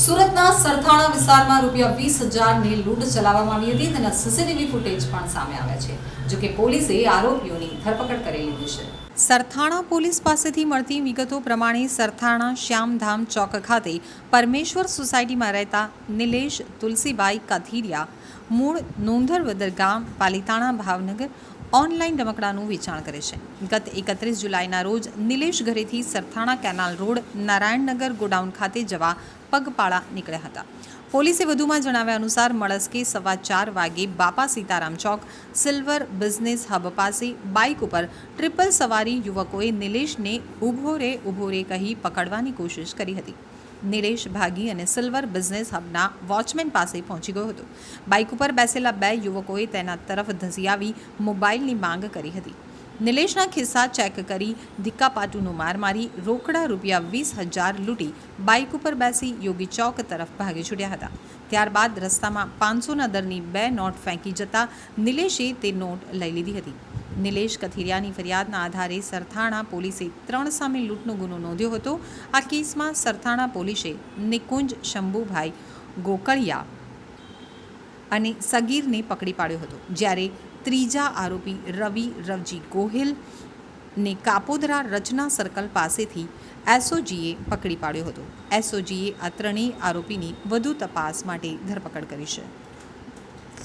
સુરતના સરથાણા વિસ્તારમાં રૂપિયા વીસ હજારની લૂંટ ચલાવવામાં આવી હતી તેના સીસીટીવી ફૂટેજ પણ સામે આવ્યા છે જોકે પોલીસે આરોપીઓની ધરપકડ કરી લીધી છે. સરથાણા પોલીસ પાસેથી મળતી વિગતો પ્રમાણે સરથાણા શ્યામધામ ચોક ખાતે પરમેશ્વર સોસાયટીમાં રહેતા નિલેશ તુલસીબાઈ કથિરિયા, મૂળ નોંધરવદર ગામ પાલિતાણા ભાવનગર ઓનલાઈન રમકડાનું વેચાણ કરે છે. ગત એકત્રીસ જુલાઈના રોજ નિલેશ ઘરેથી Sarthana canal road, Narayannagar godown ખાતે જવા પગપાળા નીકળ્યા હતા. પોલીસે વધુમાં જણાવ્યા અનુસાર મળસ્કે સવા ચાર વાગે Bapa Sitaram Chowk, silver business hub પાસે બાઇક ઉપર ટ્રિપલ સવારી યુવકોએ નિલેશને ઊભો રે ઊભો રે કહી પકડવાની કોશિશ કરી હતી. નિલેશ ભાગી અને સિલ્વર બિઝનેસ હબના વોચમેન પાસે પહોંચી ગયો હતો. બાઇક ઉપર બેસેલા બે યુવકોએ તેના તરફ ધસી આવી મોબાઈલની માંગ કરી હતી. નિલેશના ખિસ્સા ચેક કરી ધીક્કાપાટુનો માર મારી રોકડા રૂપિયા વીસ હજાર લૂંટી બાઇક ઉપર બેસી યોગી ચોક તરફ ભાગી છૂટ્યા હતા. ત્યારબાદ રસ્તામાં પાંચસોના દરની બે નોટ ફેંકી જતા નિલેશે તે નોટ લઈ લીધી હતી. નિલેશ કથિરિયાની ફરિયાદના આધારે સરથાણા પોલીસે ત્રણ સામે લૂંટનો ગુનો નોંધ્યો હતો. આ કેસમાં સરથાણા પોલીસે નિકુંજ શંભુભાઈ ગોકળિયા અને સગીરને પકડી પાડ્યો હતો. જ્યારે ત્રીજા આરોપી રવિ રવજી ગોહિલ ને કાપોદરા રચના સર્કલ પાસેથી એસઓજીએ પકડી પાડ્યો હતો. એસઓજીએ આ ત્રણેય આરોપીની વધુ તપાસ માટે ધરપકડ કરી છે.